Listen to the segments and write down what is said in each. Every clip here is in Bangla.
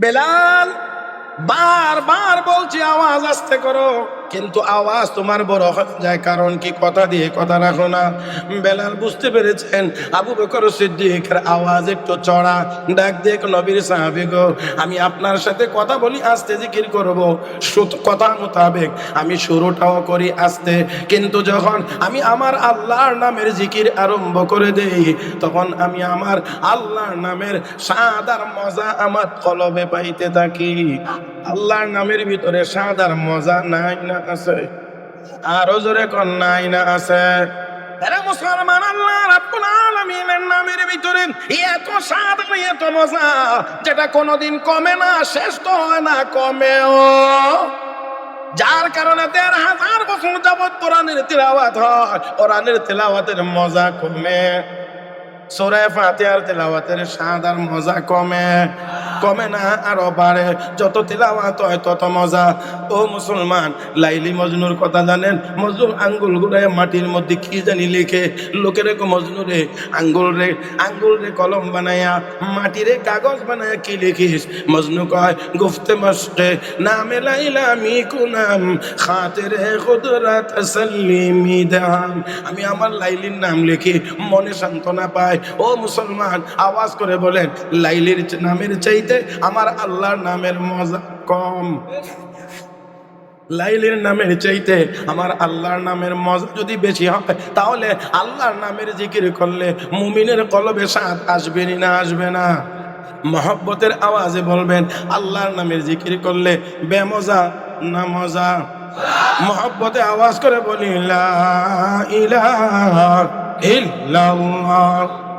বেলাল বারবার বলছি আওয়াজ আসতে করো। কিন্তু আওয়াজ তোমার বড় হয়ে যায়, কারণ কি কথা দিয়ে কথা রাখো না। বেলাল বুঝতে পেরেছেন, আবু বকর সিদ্দিকের আওয়াজ একটু চড়া। ডাক দেখ নবীর সাহাবি, গো, আমি আপনার সাথে কথা বলি, আস্তে জিকির করব। কথা মোতাবেক আমি শুরুটাও করি আস্তে। কিন্তু যখন আমি আমার আল্লাহর নামের জিকির আরম্ভ করে দেই, তখন আমি আমার আল্লাহর নামের সাদার মজা আমার কলবে পাইতে থাকি। আল্লাহর নামের ভিতরে সাদার মজা নাই না। আছে। আরও জোরে কন না আছে। মুসলমান আল্লাহ রাব্বুল আলামিনের নামের ভিতরে এত স্বাদ এত মজা, যেটা কোনোদিন কমে না, শেষ তো হয় না, কমেও। যার কারণে দেড় হাজার বছর যাবৎ কোরআনের তেলাওয়াত হয়, কোরআনের তেলাওয়াতের মজা কমে। সোরে ফাতিহার তেলাওয়াতের স্বাদ আর মজা কমে। কমে না আরও বাড়ে। যত তেলাওয়াত হয় তত মজা। ও মুসলমান, লাইলি মজনুর কথা জানেন? মজনুর আঙ্গুল গুড়ায় মাটির মধ্যে কি জানি লিখে। লোকের মজনুরে আঙ্গুল রে আঙ্গুল রে কলম বানায়া, মাটিরে কাগজ বানায়া কি লিখিস? মজনু কয়, গুফতে মস্তে নামে লাইলা মি কুনাম, খাতিরে খুদরা তসল্লিমি দাম। আমি আমার লাইলির নাম লিখি, মনে সান্ত্বনা পায়। ও মুসলমান, আওয়াজ করে বলেন, লাইলির নামের চাইতে আমার আল্লাহর নামের মজা কম। লাইলের নামের চাইতে আমার আল্লাহর নামের মজা যদি বেশি হয়, তাহলে আল্লাহর নামের জিকির করলে মুমিনের কলবে সাথ আসবে না আসবে না। মহব্বতের আওয়াজে বলবেন, আল্লাহর নামের জিকির করলে বেমজা না মজা। মহব্বতে আওয়াজ করে বলি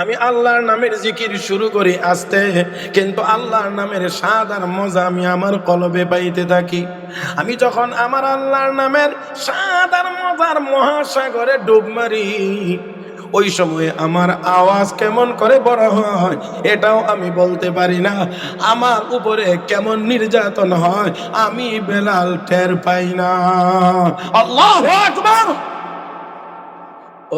আমি আল্লাহর নামের জিকির শুরু করি আসতে, কিন্তু আল্লাহর নামের স্বাদ আর মজা আমি আমার কলবে পাইতে থাকি। আমি যখন আমার আল্লাহর নামের স্বাদ আর মজার মহাসাগরে ডুব মারি, ওই সময়ে আমার আওয়াজ কেমন করে বড় হয়, এটাও আমি বলতে পারি না। আমার উপরে কেমন নির্যাতন হয়, আমি বেলাল টের পাই না। আল্লাহ আকবার!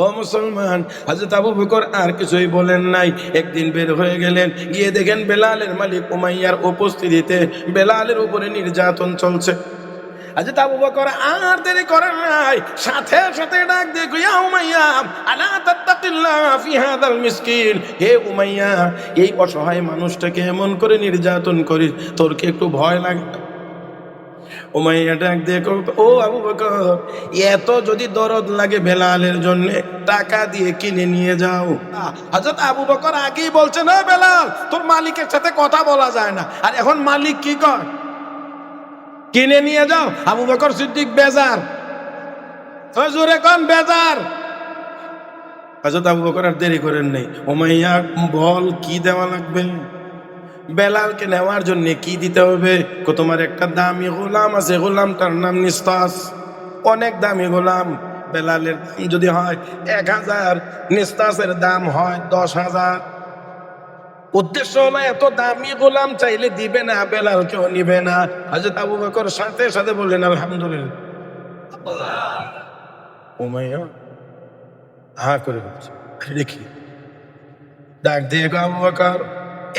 ও মুসলমান হাজরত আবু বকর আর কিছুই বলেন নাই। একদিন বের হয়ে গেলেন, গিয়ে দেখেন বেলালের মালিক উমাইয়ার উপস্থিতিতে বেলালের উপরে নির্যাতন চলছে। হাজরত আবু বকর আর দেরি করেন নাই, সাথে সাথে ডাক দিয়ে ইয়া উমাইয়া, আলা তাত্তাকিল্লাহ ফি হাদাল মিসকিন? হে উমাইয়া, এই অসহায় মানুষটাকে এমন করে নির্যাতন করিস, তোর কি একটু ভয় লাগে? উমাইয়া ডাক দিয়ে ও আবু বকর এত যদি দরদ লাগে বেলালের জন্য টাকা দিয়ে কিনে নিয়ে যাও। হযরত আবু বকর আগেই বলছে না বেলাল তোর মালিকের সাথে কথা বলা যায় না। আর এখন মালিক কি কর কিনে নিয়ে যাও আবু বকর সিদ্দিক বেজার। জোরে কোন বেজার? হযরত আবু বকর আর দেরি করেন নেই। উমাইয়া বল কি দেওয়া লাগবে? বেলালকে নেওয়ার জন্য কি দিতে হবে? তোমার একটা দামি গোলাম আছে, গোলামটার নাম নিস্তাস। অনেক দামি গোলাম। বেলালের দাম যদি হয় এক হাজার, নিস্তাসের দাম হয় দশ হাজার। উদ্দেশ্য হলো এত দামি গোলাম চাইলে দিবে না বেলাল কেউ নিবে না। হাজরত আবু বকর সাথে সাথে বললেন, আলহামদুলিল্লাহ। উমাইয়া হা করে দেখি, ডাক দিয়ে আবু বকর।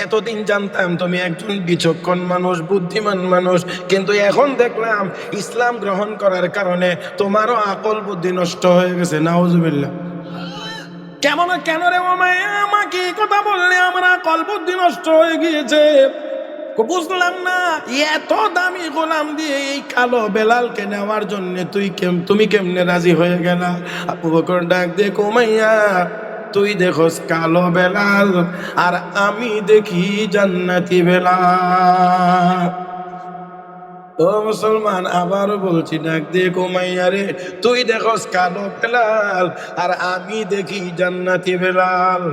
এতদিন জানতাম তুমি একজন বিচক্ষণ মানুষ, বুদ্ধিমান মানুষ। কিন্তু এখন দেখলাম ইসলাম গ্রহণ করার কারণে তোমারও আকল বুদ্ধি নষ্ট হয়ে গেছে। নাউজুবিল্লাহ। কেমন, কেন রে মামায় আমাকে কথা বললে আমার আকল বুদ্ধি নষ্ট হয়ে গিয়েছে। বুঝলাম না, এত দামি গোলাম দিয়ে এই কালো বেলালকে নেওয়ার জন্য তুই কেম তুমি কেমনে রাজি হয়ে গেলা? বকর ডাক দিয়ে কমাইয়া তুই দেখোস কালো বেলাল, আর আমি দেখি জান্নাতি বেলাল। ও মুসলমান, আবার বলছি, ডাক দিয়ে কমাইয়া রে তুই দেখোস কালো বেলাল, আর আমি দেখি জান্নাতি বেলাল।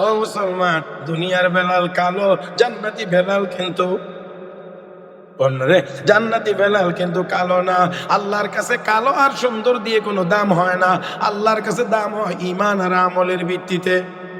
ও মুসলমান, দুনিয়ার বেলাল কালো, জান্নাতি বেলাল কিন্তু রে জান্নাতি বেলাল কিন্তু কালো না। আল্লাহর কাছে কালো আর সুন্দর দিয়ে কোনো দাম হয় না। আল্লাহর কাছে দাম হয় ইমান আর আমলের ভিত্তিতে।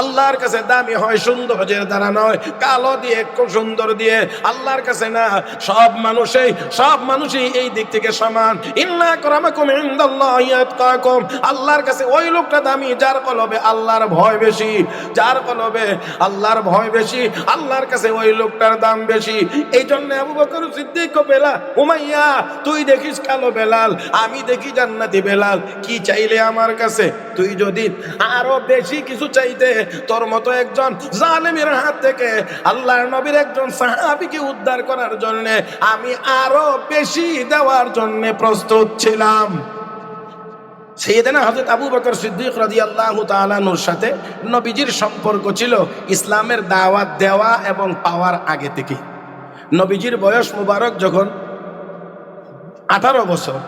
আল্লাহর কাছে দামি হয়, সৌন্দর্যের দ্বারা নয়। কালো দিয়ে সুন্দর দিয়ে। আল্লাহর কাছে না, সব মানুষই সব মানুষই এই দিক থেকে সমান। ইন্না করামাকুম ইনদাল্লাহি আতকাকুম। আল্লাহর কাছে ওই লোকটা দামি, যার কলবে আল্লাহর ভয় বেশি, যার কলবে আল্লাহর ভয় বেশি, আল্লাহর কাছে ওই লোকটার দাম বেশি। এই জন্য আবু বকর সিদ্দিক, ও বেলাল উমাইয়া, তুই দেখিস কালো বেলাল, আমি দেখি জান্নাতি বেলাল, কি চাইলে আমার কাছে? তুই যদি আরও বেশি কিছু চাইতে তোর মতো একজন জালেমের হাত থেকে আল্লাহর নবীর একজন সাহাবিকে উদ্ধার করার জন্য আমি আরও বেশি দেওয়ার জন্য প্রস্তুত ছিলাম। হজরত আবু বকর সিদ্দিক রাজি আল্লাহ তালানুর সাথে নবীজির সম্পর্ক ছিল ইসলামের দাওয়াত দেওয়া এবং পাওয়ার আগে থেকে। নবীজির বয়স মুবারক যখন আঠারো বছর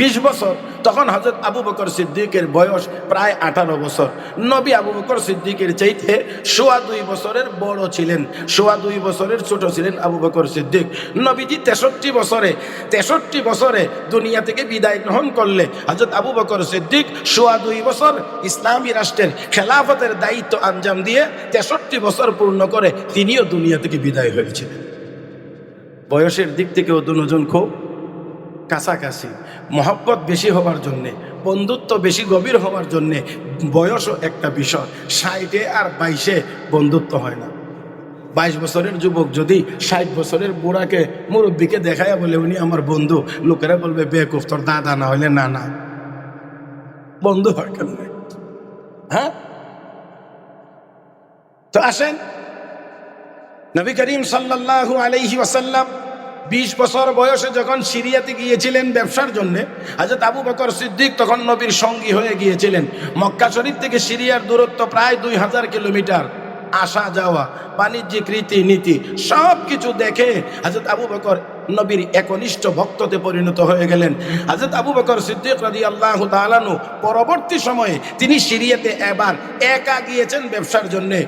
বিশ বছর। তখন হজরত আবু বকর সিদ্দিকের বয়স প্রায় আঠারো বছর। নবী আবু বকর সিদ্দিকের চাইতে সোয়া দুই বছরের বড় ছিলেন। সোয়া দুই বছরের ছোট ছিলেন আবু বকর সিদ্দিক। নবীজি তেষট্টি বছরে তেষট্টি বছরে দুনিয়া থেকে বিদায় গ্রহণ করলে হজরত আবু বকর সিদ্দিক সোয়া দুই বছর ইসলামী রাষ্ট্রের খেলাফতের দায়িত্ব আঞ্জাম দিয়ে তেষট্টি বছর পূর্ণ করে তিনিও দুনিয়া থেকে বিদায় হয়েছিলেন। বয়সের দিক থেকেও দুজন খুব কাছাকাছি। মহব্বত বেশি হবার জন্যে, বন্ধুত্ব বেশি গভীর হওয়ার জন্যে বয়সও একটা বিষয়। ষাটে আর বাইশে বন্ধুত্ব হয় না। বাইশ বছরের যুবক যদি ষাট বছরের বুড়াকে মুরব্বীকে দেখায় বলে, উনি আমার বন্ধু। লোকেরা বলবে বেকুফ তোর দাদা না হলে না না। বন্ধু হয় কেন হ্যাঁ? তো আসেন। নবী করিম সাল্লাল্লাহু আলাইহি ওয়াসাল্লাম বিশ বছর বয়সে যখন সিরিয়াতে গিয়েছিলেন ব্যবসার জন্য হাজরত আবু বকর সিদ্দিক তখন নবীর সঙ্গী হয়ে গিয়েছিলেন। মক্কা শরীফ থেকে সিরিয়ার দূরত্ব প্রায় দুই হাজার কিলোমিটার। আসা যাওয়া, বাণিজ্যিক রীতি নীতি, সব কিছু দেখে হাজরত আবু বকর নবীর একনিষ্ঠ ভক্ততে পরিণত হয়ে গেলেন। হাজরত আবু বকর সিদ্দিক রাজি আল্লাহ তালানু পরবর্তী সময়ে তিনি সিরিয়াতে এবার একা গিয়েছেন ব্যবসার জন্যে।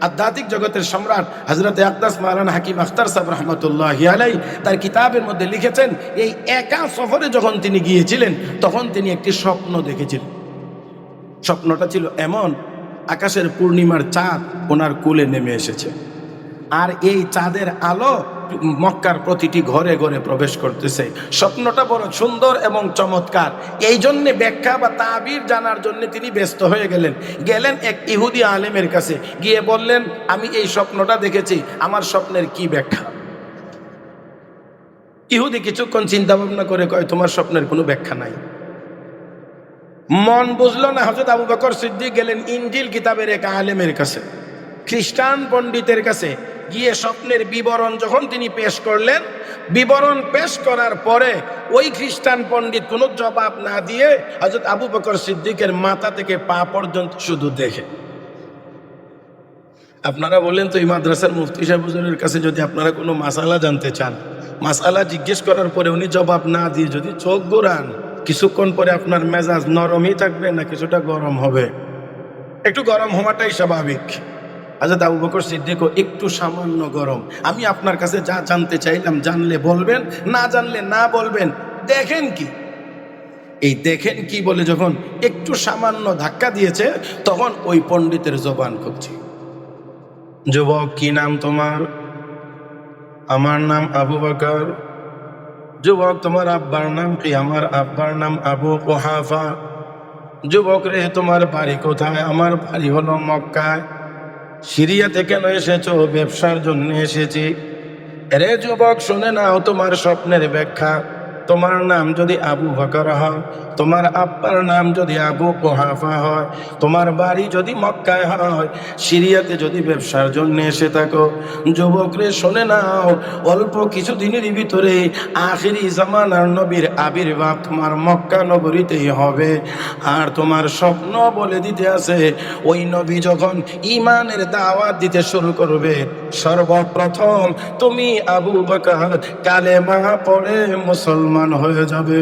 আধ্যাত্মিক জগতের সম্রাট হজরত আকদাস মারান হাকিম আখতার সাহেব রহমতুল্লাহ আলাই তার কিতাবের মধ্যে লিখেছেন, এই একা সফরে যখন তিনি গিয়েছিলেন, তখন তিনি একটি স্বপ্ন দেখেছিলেন। স্বপ্নটা ছিল এমন, আকাশের পূর্ণিমার চাঁদ ওনার কুলে নেমে এসেছে। আর এই চাঁদের আলো মক্কার প্রতিটি ঘরে ঘরে প্রবেশ করতেছে। স্বপ্নটা বড় সুন্দর এবং চমৎকার। এই জন্যে ব্যাখ্যা বা তাবির জানার জন্য তিনি ব্যস্ত হয়ে গেলেন। গেলেন এক ইহুদি আলেমের কাছে। গিয়ে বললেন, আমি এই স্বপ্নটা দেখেছি। আমার স্বপ্নের কি ব্যাখ্যা? ইহুদি কিছুক্ষণ চিন্তা ভাবনা করে কয়, তোমার স্বপ্নের কোনো ব্যাখ্যা নাই। মন বুঝলো না হজরত আবু বকর সিদ্দিক গেলেন ইঞ্জিল কিতাবের এক আলেমের কাছে। খ্রিস্টান পণ্ডিতের কাছে গিয়ে স্বপ্নের বিবরণ যখন তিনি পেশ করলেন, বিবরণ পেশ করার পরে ওই খ্রিস্টান পণ্ডিত কোনো জবাব না দিয়ে হজরত আবু বকর সিদ্দিকের মাথা থেকে পা পর্যন্ত শুধু দেখে। আপনারা বললেন তো এই মাদ্রাসার মুফতি সাহেব হুজুরের কাছে যদি আপনারা কোনো মাসালা জানতে চান, মাসালা জিজ্ঞেস করার পরে উনি জবাব না দিয়ে যদি চোখ গোড়ান কিছুক্ষণ পরে আপনার মেজাজ নরমই থাকবে না কিছুটা গরম হবে? একটু গরম হওয়াটাই স্বাভাবিক। আজাদ আবু বকর সিদ্দিকও একটু সামান্য গরম। আমি আপনার কাছে যা জানতে চাইলাম জানলে বলবেন, না জানলে না বলবেন, দেখেন কি। এই দেখেন কি বলে যখন একটু সামান্য ধাক্কা দিয়েছে, তখন ওই পণ্ডিতের জবান খুঁজছে। যুবক, কি নাম তোমার? আমার নাম আবু বকর। যুবক, তোমার আব্বার নাম কি? আমার আব্বার নাম আবু কোহাফা। যুবক রে, তোমার বাড়ি কোথায়? আমার বাড়ি হলো মক্কায়। সিরিয়াতে কেন এসেছ ব্যবসার জন্য এসেছি। রে যুবক শুনে নাও তোমার স্বপ্নের ব্যাখ্যা। তোমার নাম যদি আবু বকর হয়, তোমার আব্বার নাম যদি আবু কোহাফা হয়, তোমার বাড়ি যদি মক্কায় হয়, সিরিয়াতে যদি ব্যবসার জন্য এসে থাকো, যুবকরে শোনে নাও, অল্প কিছুদিনের ভিতরে আখিরি জামানার নবীর আবির্ভাব তোমার মক্কা নগরীতেই হবে। আর তোমার স্বপ্ন বলে দিতে আছে, ওই নবী যখন ইমানের দাওয়াত দিতে শুরু করবে, সর্বপ্রথম তুমি আবু বকর কালেমা পড়ে মুসলমান হয়ে যাবে।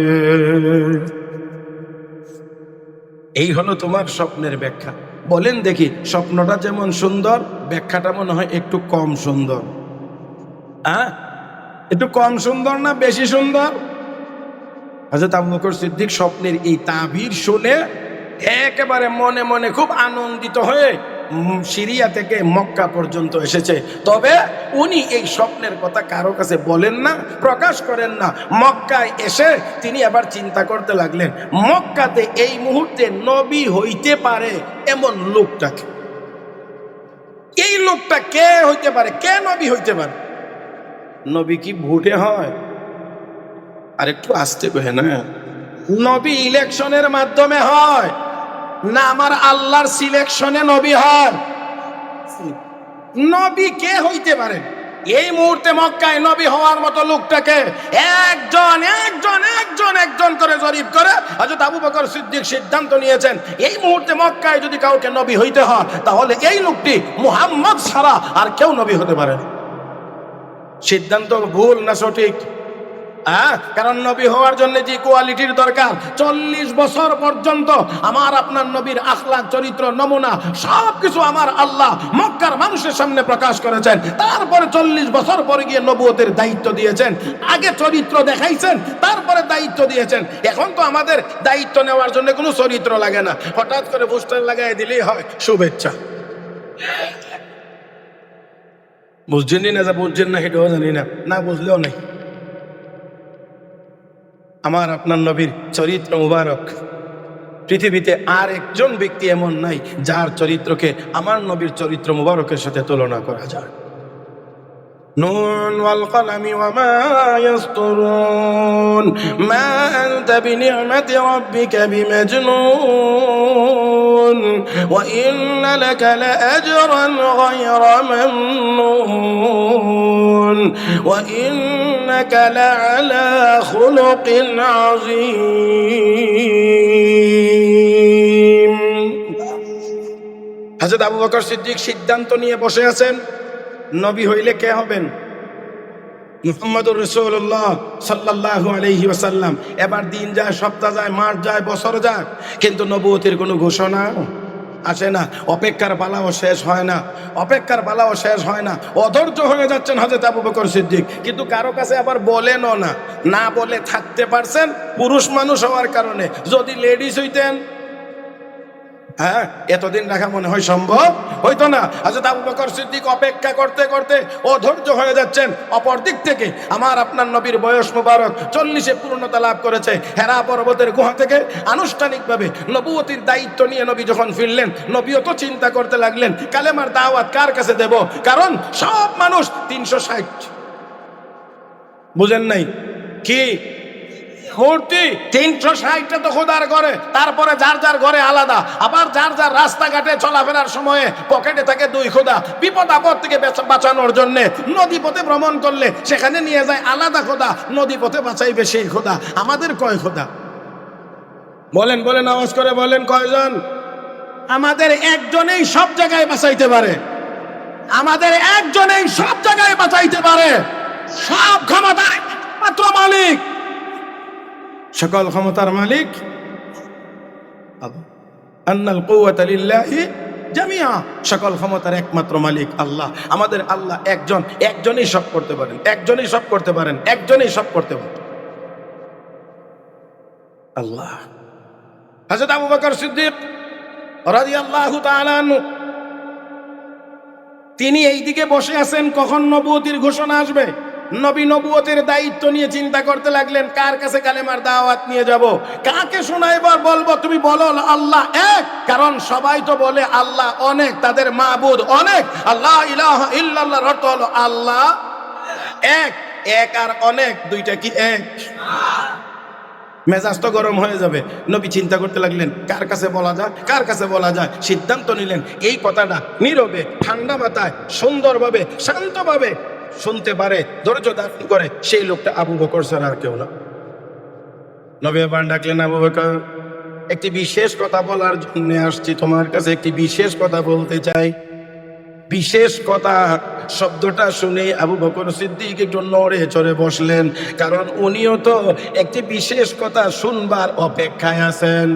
এই হলো তোমার স্বপ্নের ব্যাখ্যা। বলেন দেখি, স্বপ্নটা যেমন সুন্দর, ব্যাখ্যাটা মনে হয় একটু কম সুন্দর। হ্যাঁ একটু কম সুন্দর না বেশি সুন্দর? হাজরত আবু সিদ্দিক স্বপ্নের এই তাবির শুনে একেবারে মনে মনে খুব আনন্দিত হয়ে সিরিয়া থেকে মক্কা পর্যন্ত এসেছে। তবে উনি এই স্বপ্নের কথা কারও কাছে বলেন না, প্রকাশ করেন না। মক্কায় এসে তিনি আবার চিন্তা করতে লাগলেন, মক্কাতে এই মুহূর্তে নবী হইতে পারে এমন লোকটাকে। এই লোকটা কে হইতে পারে? কে নবী হইতে পারে? নবী কি ভোটে হয়? আর একটু আসতে কহে না? নবী ইলেকশনের মাধ্যমে হয়। না আমার আল্লাহর সিলেকশনে নবী হয় নবী কে হইতে পারে? এই মুহূর্তে মক্কায় নবী হওয়ার মতো লোকটাকে একজন একজন একজন একজন করে জরিপ করে হযরত আবু বকর সিদ্দিক সিদ্ধান্ত নিয়েছেন, এই মুহূর্তে মক্কায় যদি কাউকে নবী হইতে হয়, তাহলে এই লোকটি মুহাম্মদ ছাড়া আর কেউ নবী হতে পারে। সিদ্ধান্ত ভুল না সঠিক? হ্যাঁ? কারণ নবী হওয়ার জন্য যে কোয়ালিটির দরকার, চল্লিশ বছর পর্যন্ত আমার আপনার নবীর আখলাক চরিত্র, নমুনা সব কিছু আমার আল্লাহ মক্কার মানুষের সামনে প্রকাশ করেছেন। তারপরে চল্লিশ বছর পরে গিয়ে নবুয়তের দায়িত্ব দিয়েছেন। আগে চরিত্র দেখাইছেন, তারপরে দায়িত্ব দিয়েছেন। এখন তো আমাদের দায়িত্ব নেওয়ার জন্য কোনো চরিত্র লাগে না। হঠাৎ করে পোস্টার লাগাই দিলেই হয়, শুভেচ্ছা। বুঝছেনই না, বুঝছেন না, সেটাও জানি না। না, বুঝলেও নাই। আমার আপনার নবীর চরিত্র মুবারক। পৃথিবীতে আর একজন ব্যক্তি এমন নাই যার চরিত্রকে আমার নবীর চরিত্র মুবারকের সাথে তুলনা করা যায়। نون والقلم وما يسطرون ما أنت بنعمة ربك بمجنون وإن لك لأجرا غير ممنون وإنك لعلى خلق عظيم হাজরত আবু বকর সিদ্দিক সিদ্ধান্ত নিয়ে বসে আছেন নবী হইলে কে হবেন? মুহাম্মদুর রসুল্লাহ সাল্লাহ আলহি ওসাল্লাম এবার দিন যায়, সপ্তাহ যায়, মাস যায়, বছর যায় কিন্তু নবুয়তির কোনো ঘোষণা আসে না। অপেক্ষার পালাও শেষ হয় না। অপেক্ষার পালাও শেষ হয় না। অধৈর্য হয়ে যাচ্ছেন হজরত আবু বকর সিদ্দিক। কিন্তু কারও কাছে আবার বলেনও না। না বলে থাকতে পারছেন পুরুষ মানুষ হওয়ার কারণে। যদি লেডিস হইতেন হ্যাঁ এতদিন রাখা মনে হয় সম্ভব? হইতো না। হাজরত আবু বকর সিদ্দিক অপেক্ষা করতে করতে অধৈর্য হয়ে যাচ্ছেন। অপর দিক থেকে আমার আপনার নবীর বয়স মুবারক চল্লিশে পূর্ণতা লাভ করেছে। হেরা পর্বতের গুহা থেকে আনুষ্ঠানিকভাবে নবুয়তির দায়িত্ব নিয়ে নবী যখন ফিরলেন, নবীও তো চিন্তা করতে লাগলেন, কালেমার দাওয়াত কার কাছে দেব? কারণ সব মানুষ তিনশো ষাট। বুঝেন নাই? কি? মূর্তি তিনশো ষাটটা তো খোদার ঘরে। তারপরে যার যার ঘরে আলাদা। আবার যার যার রাস্তাঘাটে চলাফেরার সময়ে পকেটে থাকে দুই খোদা। বিপদ আপদ থেকে বাঁচানোর জন্য নদী পথে ভ্রমণ করলে সেখানে নিয়ে যায় আলাদা খোদা। নদী পথে বাঁচাইবে সেই খোদা। আমাদের কয় খোদা? বলেন বলেন, আওয়াজ করে বলেন কয়জন? আমাদের একজনেই সব জায়গায় বাঁচাইতে পারে। আমাদের একজনেই সব জায়গায় বাঁচাইতে পারে। সব ক্ষমতার মাত্র মালিক। সকল ক্ষমতার মালিক। আন্নাল জামিয়া সকল ক্ষমতার একমাত্র মালিক আল্লাহ। আমাদের আল্লাহ একজন, একজনই সব করতে পারেন, একজনই সব করতে পারেন, একজনই সব করতে পারেন। আল্লাহ। হযরত আবু বকর সিদ্দিক তিনি এই দিকে বসে আছেন, কখন নবুয়তির ঘোষণা আসবে? নবী নবুয়তের দায়িত্ব নিয়ে চিন্তা করতে লাগলেন, কার কাছে কালেমার দাওয়াত নিয়ে যাব? কাকে শোনাইবার বলব? তুমি বলো, আল্লাহ এক। কারণ সবাই তো বলে, আল্লাহ অনেক, তাদের মাবুদ অনেক। আল্লাহ ইলাহ ইল্লাল্লাহর অর্থ হলো আল্লাহ এক। এক আর অনেক, দুইটা কি এক? মেজাজ তো গরম হয়ে যাবে। নবী চিন্তা করতে লাগলেন, কার কাছে বলা যায়? কার কাছে বলা যায়? সিদ্ধান্ত নিলেন, এই কথাটা নীরবে, ঠান্ডা মাথায়, সুন্দরভাবে, শান্তভাবে শুনতে পারে, ধৈর্য ধারণ করে, সেই লোকটা আবু বকর ছাড়া আর কেউ না। নবী আবার ডাকলেন, আবু বকর, একটি বিশেষ কথা বলার জন্য আসছি। তোমার কাছে একটি বিশেষ কথা বলতে চাই। বিশেষ কথা, শব্দটা শুনে আবু বকর সিদ্দিক একটু নড়ে চড়ে বসলেন, কারণ উনিও তো একটি বিশেষ কথা শুনবার অপেক্ষায় আছেন।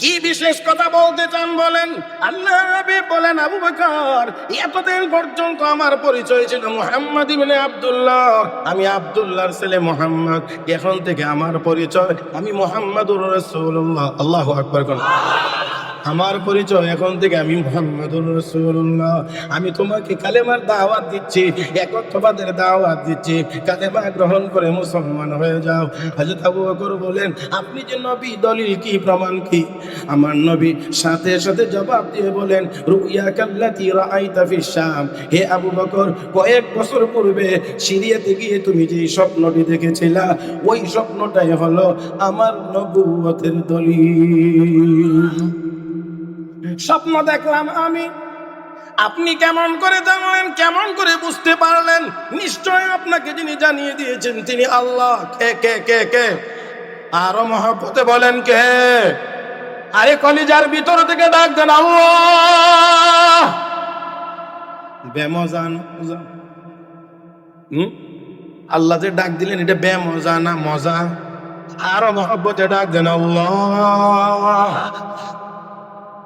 কি বিশেষ কথা বলতে চান বলেন? আল্লাহ নবী বলেন, আবু বকর, এতদিন পর্যন্ত আমার পরিচয় ছিল মোহাম্মদ ইবনে আব্দুল্লাহ। আমি আব্দুল্লাহর ছেলে মোহাম্মদ। এখন থেকে আমার পরিচয় আমি মোহাম্মদুর রাসূলুল্লাহ। আল্লাহু আকবার আমার পরিচয় এখন থেকে আমি মোহাম্মদুর রাসূলুল্লাহ। আমি তোমাকে কালেমার দাওয়াত দিচ্ছি, একত্ববাদের দাওয়াত দিচ্ছি। কালেমা গ্রহণ করে মুসলমান হয়ে যাও। হযরত আবু বকর বলেন, আপনি যে নবী, দলিল কি, প্রমাণ কি? আমার নবী সাথে সাথে জবাব দিয়ে বলেন রুইয়া কাল্লাতি রাআইতা ফিস শাম। হে আবু বকর, কয়েক বছর পূর্বে সিরিয়াতে গিয়ে তুমি যে স্বপ্নটি দেখেছিলা, ওই স্বপ্নটাই হলো আমার নবুয়তের দলিল। স্বপ্ন দেখলাম আমি। আপনি কেমন করে জানলেন, কেমন করে বুঝতে পারলেন? নিশ্চয় আপনাকে যিনি জানিয়ে দিয়েছেন, তিনি আল্লাহ। কে কে কে কে? আরও মহাপতে বলেন কে? আরে কলিজার ভিতর থেকে ডাক দেন আল্লাহ যে ডাক দিলেন, এটা বেমজা না মজা? আরও মহব্বতে ডাক দেন আল্লাহ।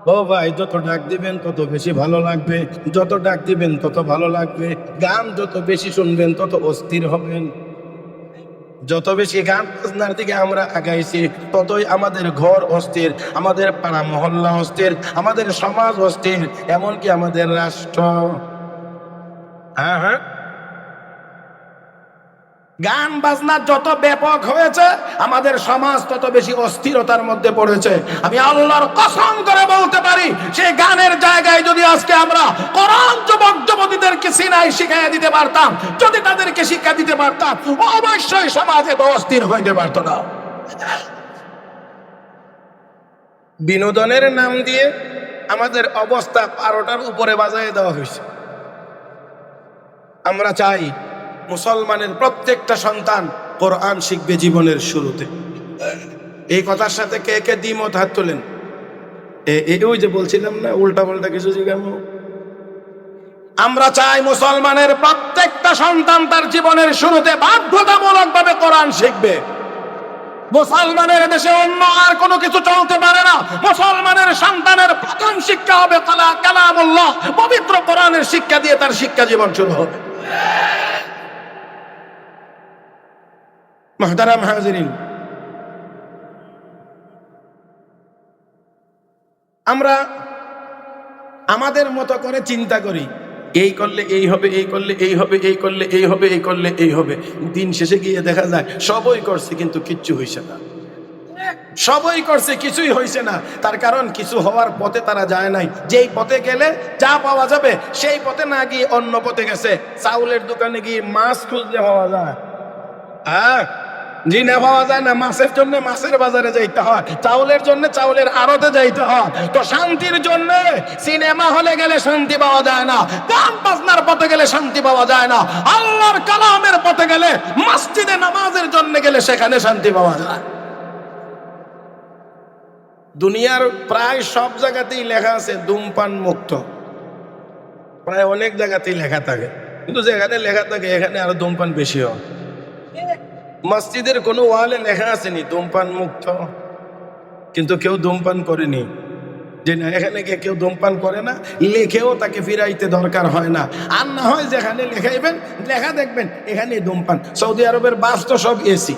ও ভাই, যত ডাক দিবেন, তত বেশি ভালো লাগবে। যত ডাক দিবেন, তত ভালো লাগবে। গান যত বেশি শুনবেন, তত অস্থির হবেন। যত বেশি গান বাজনার দিকে আমরা আগাইছি, ততই আমাদের ঘর অস্থির, আমাদের পাড়া মহল্লা অস্থির, আমাদের সমাজ অস্থির, এমনকি আমাদের রাষ্ট্র। হ্যাঁ হ্যাঁ। গান বাজনা যত ব্যাপক হয়েছে, আমাদের সমাজ তত বেশি অস্থিরতার মধ্যে পড়েছে। আমি আল্লাহর কসম করে বলতে পারি, সেই গানের জায়গায় যদি আজকে আমরা কোরআন যুবক যুবতীদেরকে সিনাই শিখাইয়া দিতে পারতাম, যদি তাদেরকে শিক্ষা দিতে পারতাম অবশ্যই সমাজে অস্থির হইতে পারত না। বিনোদনের নাম দিয়ে আমাদের অবস্থা বারোটার উপরে বাজায় দেওয়া হয়েছে। আমরা চাই মুসলমানের প্রত্যেকটা সন্তান কোরআন শিখবে জীবনের শুরুতে। এই কথার সাথে কে কে দ্বিমত হাত তোলেন? ওই যে বলছিলাম না, উল্টা পাল্টা কিছু জিজ্ঞাম আমরা চাই মুসলমানের প্রত্যেকটা সন্তান তার জীবনের শুরুতে বাধ্যতামূলক ভাবে কোরআন শিখবে। মুসলমানের দেশে অন্য আর কোনো কিছু চলতে পারে না। মুসলমানের সন্তানের প্রথম শিক্ষা হবে কালা কালামুল্লাহ। পবিত্র কোরআনের শিক্ষা দিয়ে তার শিক্ষা জীবন শুরু হবে। মাহতারাম হাজিরিন আমরা আমাদের মতো করে চিন্তা করি। এই করলে এই হবে, এই করলে এই হবে, এই করলে এই হবে, এই করলে এই হবে। দিন শেষে গিয়ে দেখা যায়, সবই করছে কিন্তু কিচ্ছু হইছে না। সবই করছে, কিছুই হয়েছে না। তার কারণ কিছু হওয়ার পথে তারা যায় নাই। যেই পথে গেলে যা পাওয়া যাবে, সেই পথে না গিয়ে অন্য পথে গেছে। চাউলের দোকানে গিয়ে মাছ খুঁজলে পাওয়া যায়। হ্যাঁ? জি, না পাওয়া যায় না, মাছের জন্য মাছের বাজারে যাইতে হয়। চাউলের জন্য চাউলের আড়তে যাইতে হয়। তো শান্তির জন্য সিনেমা হলে গেলে শান্তি পাওয়া যায় না, গান বাজনার পথে গেলে শান্তি পাওয়া যায় না, আল্লাহর কালামের পথে গেলে মসজিদে নামাজের জন্য গেলে সেখানে শান্তি পাওয়া যায়। দুনিয়ার প্রায় সব জায়গাতেই লেখা আছে, ধূমপান মুক্ত। প্রায় অনেক জায়গাতেই লেখা থাকে। কিন্তু যেখানে লেখা থাকে, এখানে আরও ধূমপান বেশি হয়। মসজিদের কোনো ওয়ালে লেখা আসেনি, ধূমপান মুক্ত। কিন্তু কেউ ধূমপান করেনি। যে না, এখানে গিয়ে কেউ ধূমপান করে না, লেখেও তাকে ফিরাইতে দরকার হয় না। আর না হয় যেখানে লেখাইবেন, লেখা দেখবেন এখানে ধূমপান। সৌদি আরবের বাস তো সব এসি।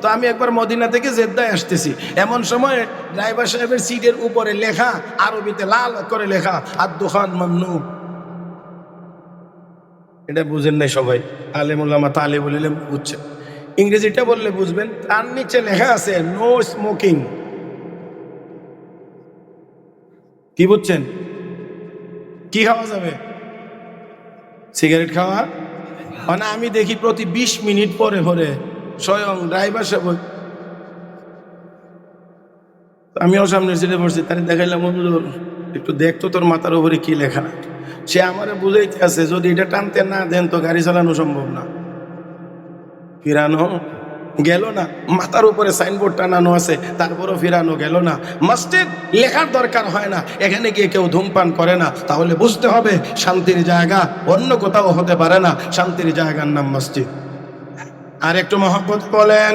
তো আমি একবার মদিনা থেকে জেদ্দায় আসতেছি। এমন সময় ড্রাইভার সাহেবের সিটের উপরে লেখা, আরবিতে লাল করে লেখা আর দোকান মামনু। এটা বুঝেন নাই সবাই। আলেমুল্লামা তালে বলিলে বুঝছেন। ইংরেজিটা বললে বুঝবেন, তার নিচে লেখা আছে নো স্মোকিং কি বুঝছেন? কি খাওয়া যাবে? সিগারেট খাওয়া? মানে আমি দেখি প্রতি বিশ মিনিট পরে পরে স্বয়ং ড্রাইভার সাহেব আমিও সামনে সিটে পড়ছি, তারে দেখাইলাম একটু দেখতো তোর মাথার উপরে কি লেখা? সে আমারে বুঝাইতে আছে, যদি এটা টানতে না দেন, তো গাড়ি চালানো সম্ভব না। ফিরানো গেল না। মাথার উপরে সাইনবোর্ড টানানো আছে, তারপরও ফিরানো গেল না। মসজিদ লেখার দরকার হয় না, এখানে গিয়ে কেউ ধূমপান করে না। তাহলে বুঝতে হবে, শান্তির জায়গা অন্য কোথাও হতে পারে না। শান্তির জায়গার নাম মসজিদ। আর একটু মহব্বত বলেন।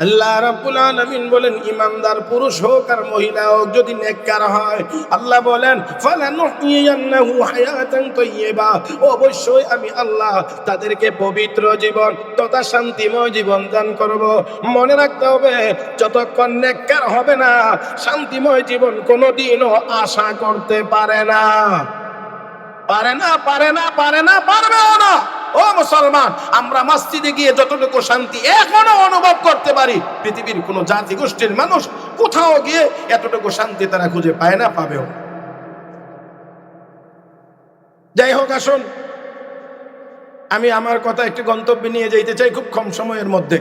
আল্লাহ রাব্বুল আলামিন বলেন, ইমানদার পুরুষ হোক আর মহিলা হোক, যদি নেককার হয়, আল্লাহ বলেন ফালানুহিয়ান্নাহু হায়াতান তাইয়্যিবা। অবশ্যই আমি আল্লাহ তাদেরকে পবিত্র জীবন তথা শান্তিময় জীবন দান করব। মনে রাখতে হবে, যতক্ষণ নেককার হবে না, শান্তিময় জীবন কোনোদিনও আশা করতে পারে না। পারে না পারে না পারে না, পারবেও না। ও মুসলমান, আমরা মসজিদে গিয়ে যতটুকু শান্তি এখনও অনুভব করতে পারি, পৃথিবীর কোন জাতি গোষ্ঠীর মানুষ কোথাও গিয়ে এতটুকু শান্তি তারা খুঁজে পায় না, পাবেও যাই হোক, আসুন। আমি আমার কথা একটি গন্তব্যে নিয়ে যেতে চাই খুব কম সময়ের মধ্যে।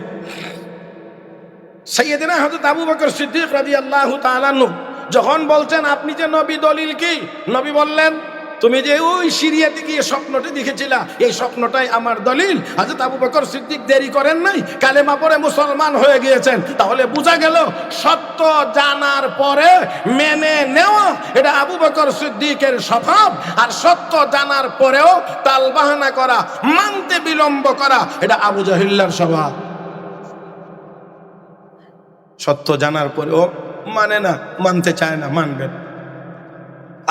সৈয়দিনা হযরত আবু বকর সিদ্দিক রাদিয়াল্লাহু তাআলা আনহু যখন বলছেন, আপনি যে নবী, দলিল কি? নবী বললেন তুমি যে ওই সিরিয়াতে গিয়ে স্বপ্নটি দেখেছিলা, এই স্বপ্নটাই আমার দলিল। হযরত আবু বকর সিদ্দিক দেরি করেন নাই, কালেমা পরে মুসলমান হয়ে গিয়েছেন। তাহলে বোঝা গেল, সত্য জানার পরে মেনে নেওয়া, এটা আবু বকর সিদ্দিকের স্বভাব। আর সত্য জানার পরেও তালবাহানা করা, মানতে বিলম্ব করা, এটা আবু জাহিল্লার স্বভাব। সত্য জানার পরেও মানে না, মানতে চায় না মানবেন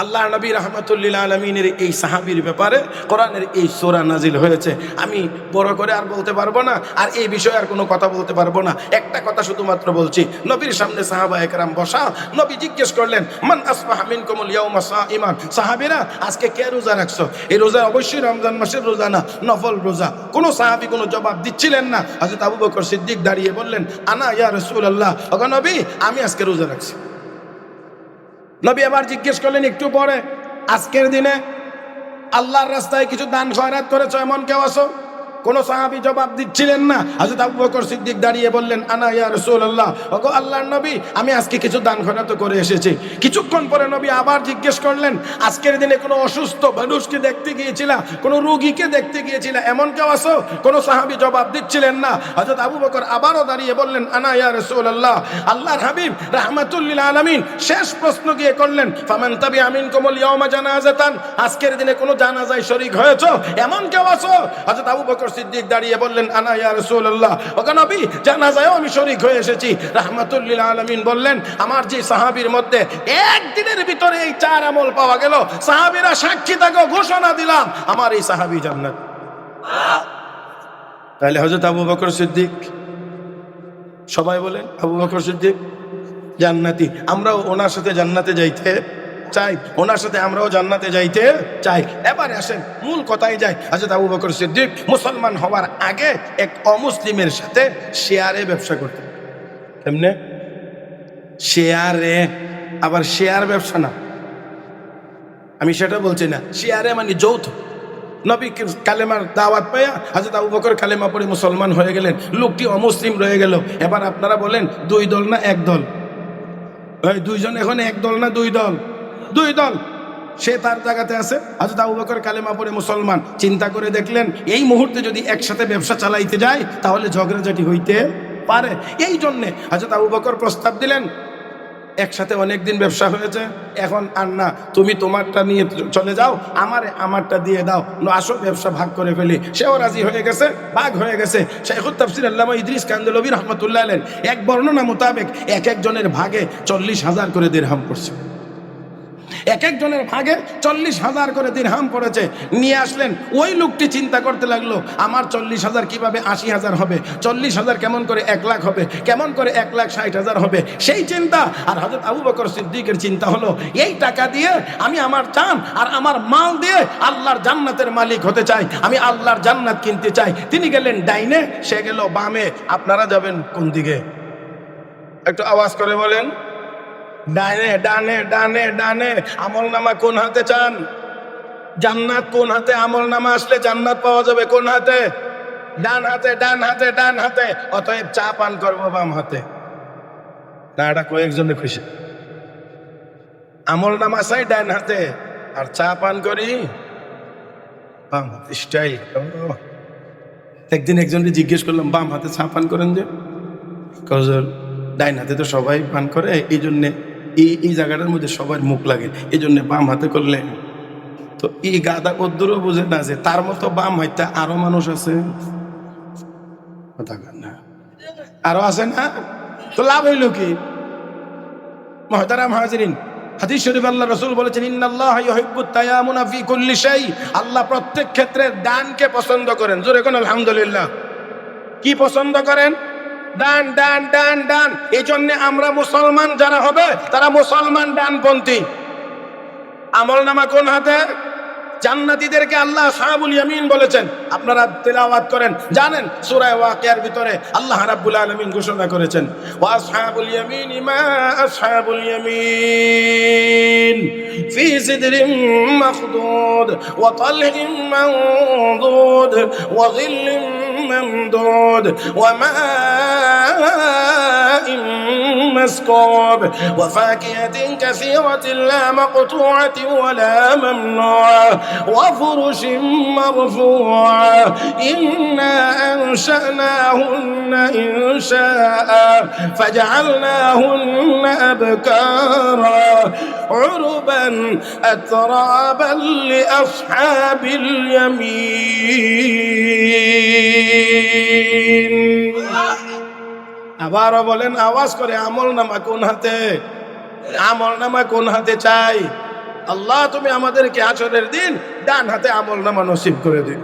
আল্লাহ নবী রহমতুল্লিল আলমিনের এই সাহাবির ব্যাপারে কোরআনের এই সোরা নাজিল হয়েছে। আমি বড় করে আর বলতে পারব না, আর এই বিষয়ে আর কোনো কথা বলতে পারব না। একটা কথা শুধুমাত্র বলছি, নবীর সামনে সাহাবা একরাম বসা, নবী জিজ্ঞেস করলেন, মান আসবাহ মিনকুমুল ইয়াউমা সাইমান সাহাবীরা, আজকে কে রোজা রাখছো? এই রোজা অবশ্যই রমজান মাসের রোজা না, নফল রোজা। কোনো সাহাবী কোনো জবাব দিচ্ছিলেন না। হযরত আবু বকর সিদ্দিক দাঁড়িয়ে বললেন, আনা ইয়া রাসূলুল্লাহ? ওগো নবী, আমি আজকে রোজা রাখছি। নবী আবার জিজ্ঞেস করলেন, একটু পরে, আজকের দিনে আল্লাহর রাস্তায় কিছু দান খয়রাত করেছ? এমন কেউ আছো? কোন সাহাবী জবাব দিচ্ছিলেন না। হযরত আবু বকর সিদ্দিক দাঁড়িয়ে বললেন, আনা ইয়া রাসূলুল্লাহ। ওগো আল্লাহর নবী, আমি আজকে কিছু দান খয়রাত করে এসেছি। কিছুক্ষণ পরে নবী আবার জিজ্ঞেস করলেন, আজকের দিনে কোনো অসুস্থ মানুষকে দেখতে গিয়েছিলা? কোনো রোগীকে দেখতে গিয়েছিলা? এমন কেউ আছো? কোন সাহাবী জবাব দিচ্ছিলেন না। হযরত আবু বকর আবারও দাঁড়িয়ে বললেন, আনা ইয়া রাসূলুল্লাহ। আল্লাহর হাবিব রাহমাতুল্লিল আলামিন শেষ প্রশ্ন গিয়ে করলেন, ফামান তাবি আমিন কমল ইয়াউমা জানাজাতান। আজকের দিনে কোনো জানাজায় শরীক হয়েছো? এমন কেউ আছো? হযরত আবু বকর সিদ্দিক দাঁড়িয়ে বললেন, আনা ইয়া রাসূলুল্লাহ। ওগো নবী, জানাজায়ও আমি শরীক হয়ে এসেছি। রাহমাতুল্লিল আলামিন বললেন, আমার যে সাহাবীর মধ্যে একদিনের ভিতরে এই চার আমল পাওয়া গেল। সাহাবীরা সাক্ষী থাকো, ঘোষণা দিলাম, আমার এই সাহাবী জান্নাত। তাহলে হযরত আবু বকর সিদ্দিক, সবাই বলেন, আবু বকর সিদ্দিক জান্নাতি। আমরাও ওনার সাথে জান্নাতে যাইতে চাই। ওনার সাথে আমরাও জান্নাতে যাইতে চাই। এবারে আসেন, মূল কথাই যাই। হাজরত আবু বকর সিদ্দিক মুসলমান হওয়ার আগে এক অমুসলিমের সাথে শেয়ারে ব্যবসা করতেন। কেমনে? শেয়ারে, আবার শেয়ার ব্যবসা না। আমি সেটা বলছি না। শেয়ারে মানে যৌথ। নবী কালেমার দাওয়াত পাইয়া হাজরত আবু বকর কালেমা পড়ে মুসলমান হয়ে গেলেন। লোকটি অমুসলিম রয়ে গেল। এবার আপনারা বলেন, দুই দল না এক দল? দুইজন এখন এক দল না দুই দল? দুই দল। সে তার জায়গাতে আছে। হাজরত আবু বকর কালেমা পরে মুসলমান। চিন্তা করে দেখলেন, এই মুহূর্তে যদি একসাথে ব্যবসা চালাইতে যায়, তাহলে ঝগড়াঝাটি হইতে পারে। এই জন্যে হাজরত আবু বকর প্রস্তাব দিলেন, একসাথে অনেক দিন ব্যবসা হয়েছে, এখন আর না, তুমি তোমারটা নিয়ে চলে যাও, আমারে আমারটা দিয়ে দাও। আসো, ব্যবসা ভাগ করে ফেলি। সেও রাজি হয়ে গেছে, ভাগ হয়ে গেছে। শেখুল তাফসির আল্লামা ইদ্রিস কান্দলবী রহমতুল্লাহ এক বর্ণনা মোতাবেক এক একজনের ভাগে চল্লিশ হাজার করে দেড়হাম করছে। এক একজনের ভাগে চল্লিশ হাজার করে দিরহাম পড়েছে। নিয়ে আসলেন, ওই লোকটি চিন্তা করতে লাগল, আমার চল্লিশ হাজার কীভাবে আশি হাজার হবে? চল্লিশ হাজার কেমন করে এক লাখ হবে? কেমন করে এক লাখ ষাট হাজার হবে? সেই চিন্তা, আর হজরত আবু বকর সিদ্দিকের চিন্তা হলো, এই টাকা দিয়ে আমি আমার চান আর আমার মাল দিয়ে আল্লাহর জান্নাতের মালিক হতে চাই। আমি আল্লাহর জান্নাত কিনতে চাই। তিনি গেলেন ডাইনে, সে গেল বামে। আপনারা যাবেন কোন দিকে? একটু আওয়াজ করে বলেন। ডানে ডানে ডানে ডানে। আমল নামা কোন হাতে চান? জান্নাত কোন হাতে? আমল নামা আসলে জান্নাত পাওয়া যাবে কোন হাতে? ডান হাতে ডান হাতে ডান হাতে। অতএব চা পান করব বাম হাতে। না, এটা কয়েকজনে খুশি। আমল নামা চাই ডান হাতে, আর চা পান করি বাম হাতে। স্টাইল একদিন একজনকে জিজ্ঞেস করলাম, বাম হাতে চা পান করেন যে? ডাইন হাতে তো সবাই পান করে এই জন্যে এই এই জায়গাটার মধ্যে সবার মুখ লাগে। এই জন্যে বাম হাতে করলে তো এই গাদা কদ্দুরও বুঝে না যে তার মতো বাম হাইতে আরও মানুষ আছে। কথা না। আরও আছে না? তো লাভ হইল কি? মহতারাম হাজিরিন, হাদিস শরীফ আল্লাহ রসুল বলেছেন, ইন্নাল্লাহ তায়ামুনা ফি কুল্লি শাই আল্লাহ প্রত্যেক ক্ষেত্রে দানকে পছন্দ করেন। জোরে কোন আলহামদুলিল্লাহ। কি পছন্দ করেন? ডান ডান ডান ডান। এই জন্য আমরা মুসলমান যারা হবে, তারা মুসলমান ডানপন্থী। আমল নামা কোন হাতে? জান্নাতীদেরকে আল্লাহ সাহাবুল ইয়ামিন বলেছেন। আপনারা তেলাওয়াত করেন। জানেন, সূরা ওয়াকিয়ার ভিতরে আল্লাহ রাব্বুল আলামিন ঘোষণা করেছেন, ওয়া আসহাবুল ইয়ামিন মা আসহাবুল ইয়ামিন, ফি সিদরিম মাখদুদ, ওয়া তালহিম মানদুদ, ওয়া যিল্লিম ممدود وما مسكوب وفاكهة كثيرة لا مقطوعة ولا ممنوعة وفرش مرفوعة إنا أنشأناهن إنشاء فجعلناهن أبكارا. عربا أترابا لأصحاب اليمين. আবারও বলেন, আওয়াজ করে, আমল নামা কোন হাতে? আমল নামা কোন হাতে চাই? আল্লাহ, তুমি আমাদেরকে আচরের দিন ডান হাতে আমল নামা নসিব করে দিন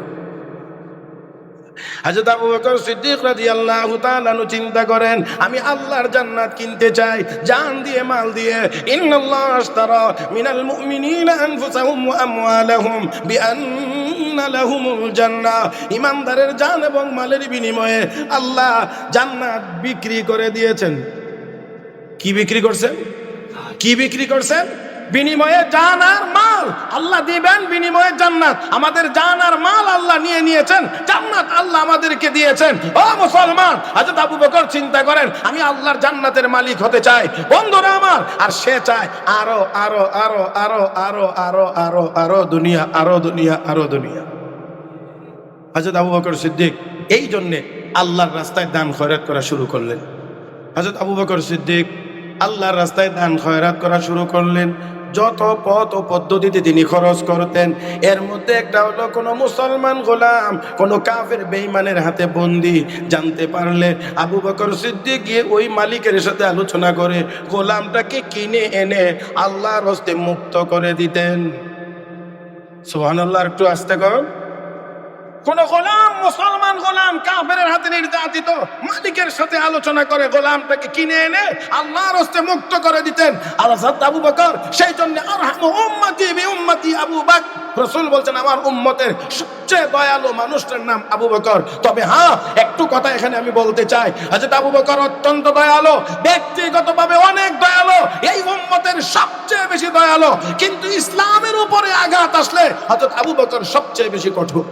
হাজরত আবু বকর সিদ্দিক রাদিয়াল্লাহু তাআলা চিন্তা করেন, আমি আল্লাহর জান্নাত কিনতে চাই, জান দিয়ে, মাল দিয়ে। ইন্নাল্লাহ আশতারা মিনাল মুমিনিনা আনফুসাহুম ওয়া আমওয়ালাহুম বিআন্না লাহুমুল জান্নাহ। ইমানদারের জান এবং মালের বিনিময়ে আল্লাহ জান্নাত বিক্রি করে দিয়েছেন। কি বিক্রি করছেন? কি বিক্রি করছেন? বিনিময়ে জান আর মাল। আল্লাহ দিবেন, বিনিময়ে জান্নাত। আমাদের জান আর মাল আল্লাহ নিয়ে নিয়েছেন, জান্নাত আল্লাহ আমাদেরকে দিয়েছেন। ও মুসলমান, হযরত আবু বকর চিন্তা করেন, আমি আল্লাহর জান্নাতের মালিক হতে চাই। বন্ধুরা আমার, আর সে চায় আরও আরও আরও আরও আরও আরও আরও আরও দুনিয়া আরও দুনিয়া আরও দুনিয়া। হযরত আবু বকর সিদ্দিক এই জন্যে আল্লাহর রাস্তায় দান খয়রাত করা শুরু করলেন। হযরত আবু বকর সিদ্দিক আল্লাহর রাস্তায় দান খয়রাত করা শুরু করলেন। যত পথ ও পদ্ধতিতে তিনি খরচ করতেন, এর মধ্যে একটা হলো কোনো মুসলমান গোলাম, কোনো কাফের বেইমানের হাতে বন্দি জানতে পারলে। আবু বকর সিদ্দিক গিয়ে ওই মালিকের সাথে আলোচনা করে গোলামটাকে কিনে এনে আল্লাহর হস্তে মুক্ত করে দিতেন। সুবহানাল্লাহ একটু আস্তে কর। কোন গোলাম, মুসলমান গোলাম কাফের হাতে নির্যাতিত মালিকের সাথে আলোচনা করে গোলামটাকে কিনে এনে আল্লাহর হস্তে মুক্ত করে দিতেন। আর আবু বকর, সেই জন্য আরহামু উম্মতি উম্মতি আবু বকর রাসূল বলছেন, আমার উম্মতের সবচেয়ে দয়ালু মানুষটার নাম আবু বকর। তবে হ্যাঁ একটু কথা এখানে আমি বলতে চাই। হযরত আবু বকর অত্যন্ত দয়ালু, ব্যক্তিগতভাবে অনেক দয়ালু, এই উম্মতের সবচেয়ে বেশি দয়ালু। কিন্তু ইসলামের উপরে আঘাত আসলে হযরত আবু বকর সবচেয়ে বেশি কঠোর।